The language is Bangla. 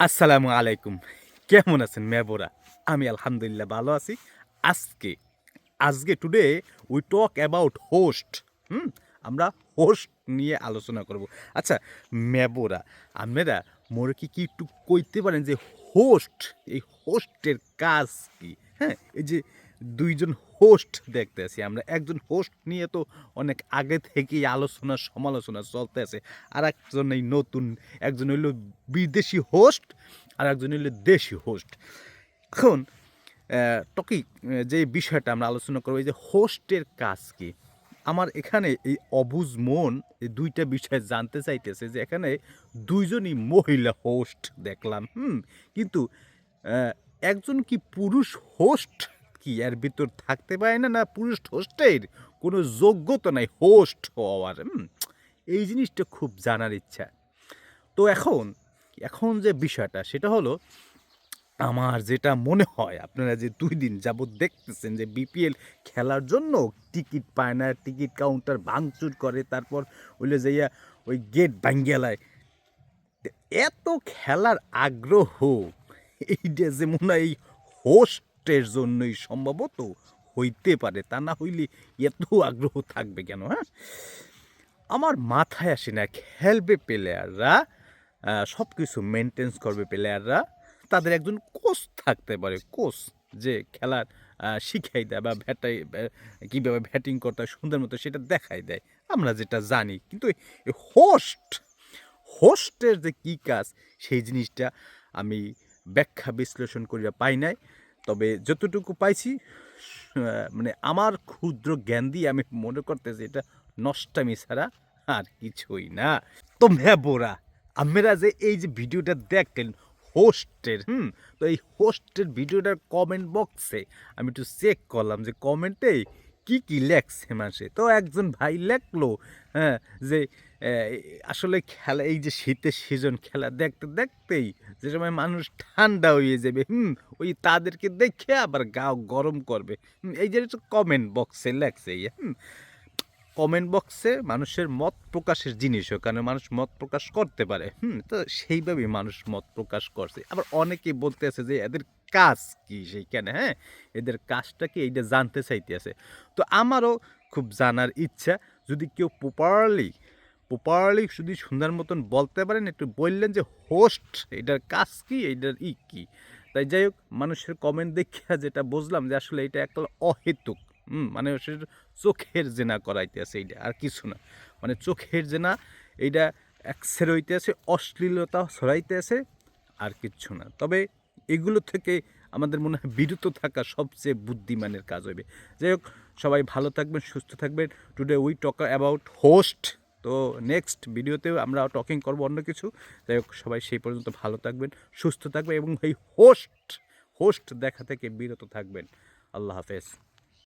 আসসালামু আলাইকুম। কেমন আছেন মেবোরা আমি আলহামদুলিল্লাহ ভালো আছি। আজকে আজকে today we talk about host hmm? আমরা হোস্ট নিয়ে আলোচনা করব। আচ্ছা মেবোরা আপনারা মোর কি কি একটু কইতে পারেন যে হোস্ট এই হোস্টের কাজ কি? হ্যাঁ এই যে দুইজন হোস্ট দেখতে আছি আমরা। একজন হোস্ট নিয়ে তো অনেক আগে থেকেই আলোচনা, সমালোচনা চলতে আছে। আর একজন এই নতুন, একজন হইল বিদেশি হোস্ট আর একজন হইল দেশি হোস্ট এখন টকি, যে বিষয়টা আমরা আলোচনা করব, এই যে হোস্টের কাজ কি? আমার এখানে এই অবুজ মন এই দুইটা বিষয় জানতে চাইতেছে যে এখানে দুইজনই মহিলা হোস্ট দেখলাম, হুম? কিন্তু একজন কি পুরুষ হোস্ট কি এর ভিতর থাকতে পারে না? না, পুরুষ হোস্টের কোনো যোগ্যতা নাই, হোস্ট হওয়ার। এই জিনিসটা খুব জানার ইচ্ছা। তো এখন এখন যে বিষয়টা, সেটা হলো, আমার যেটা মনে হয়, আপনারা যে দুই দিন যাবৎ দেখতেছেন যে বিপিএল খেলার জন্য টিকিট পায় না, টিকিট কাউন্টার ভাঙচুর করে, তারপর ওইলে যাইয়া ওই গেট ভাঙ্গেলায় এত খেলার আগ্রহ, এইটা যে মনে হয় এই হোস্টের জন্যই সম্ভবত হইতে পারে, তা না হইলে এত আগ্রহ থাকবে কেন হ্যাঁ? আমার মাথায় আসে না, খেলবে প্লেয়াররা সব কিছু মেনটেন্স করবে প্লেয়াররা তাদের একজন কোচ থাকতে পারে কোচ যে খেলার শিখাই দেয় বা ভ্যাটাই কীভাবে ব্যাটিং করতে হয়, সুন্দর মতো সেটা দেখাই দেয়, আমরা যেটা জানি। কিন্তু হোস্ট হোস্টের যে কী কাজ, সেই জিনিসটা আমি ব্যাখ্যা বিশ্লেষণ করিয়া পাই নাই। তবে যতটুকু পাইছি মানে আমার ক্ষুদ্র জ্ঞান দিয়ে আমি মনে করতেছি এটা নষ্টামি ছাড়া আর কিছুই না। তো বোরা আমরা যে এই যে ভিডিওটা দেখলেন হোস্টের, হুম, তো এই হোস্টের ভিডিওটার কমেন্ট বক্সে আমি একটু চেক করলাম যে কমেন্টে কি কি লেখছে মাসে তো একজন ভাই লেখলো হ্যাঁ যে আসলে খেলা, এই যে শীতের সিজন খেলা, দেখতে, দেখতেই যে সময় মানুষ ঠান্ডা হয়ে যাবে, হুম, ওই তাদেরকে দেখে আবার গাও গরম করবে। এই যে কমেন্ট বক্সে লেখছে, হুম কমেন্ট বক্সে মানুষের মত প্রকাশের জিনিসও কারণ মানুষ মত প্রকাশ করতে পারে। হুম, তো সেইভাবেই মানুষ মত প্রকাশ করছে। আবার অনেকেই বলতে আছে যে, এদের কাজ কি সেইখানে? হ্যাঁ এদের কাজটা কি? এইটা জানতে চাইতে আছে। তো আমারও খুব জানার ইচ্ছা, যদি কেউ প্রপারলি প্রপারলি যদি সুন্দর মতন বলতে পারেন, একটু বললেন যে হোস্ট এটার কাজ কি? এইটার ই কি? তাই যাই হোক, মানুষের কমেন্ট দেখিয়া যেটা বুঝলাম যে, আসলে এটা একটা অহেতুক। হুম মানে সে চোখের জেনা করাইতে আছে এইটা, আর কিছু না। মানে চোখের জেনা, এইটা একসের হইতে আছে, অশ্লীলতা ছড়াইতে আছে, আর কিচ্ছু না। তবে এগুলো থেকে আমাদের মনে হয় বিরত থাকা সবচেয়ে বুদ্ধিমানের কাজ হবে যাই হোক, সবাই ভালো থাকবেন, সুস্থ থাকবেন। Today we talk about host তো নেক্সট ভিডিওতেও আমরা টকিং করব অন্য কিছু। যাই হোক, সবাই সেই পর্যন্ত ভালো থাকবেন, সুস্থ থাকবেন, এবং এই হোস্ট হোস্ট দেখা থেকে বিরত থাকবেন। আল্লাহ হাফেজ।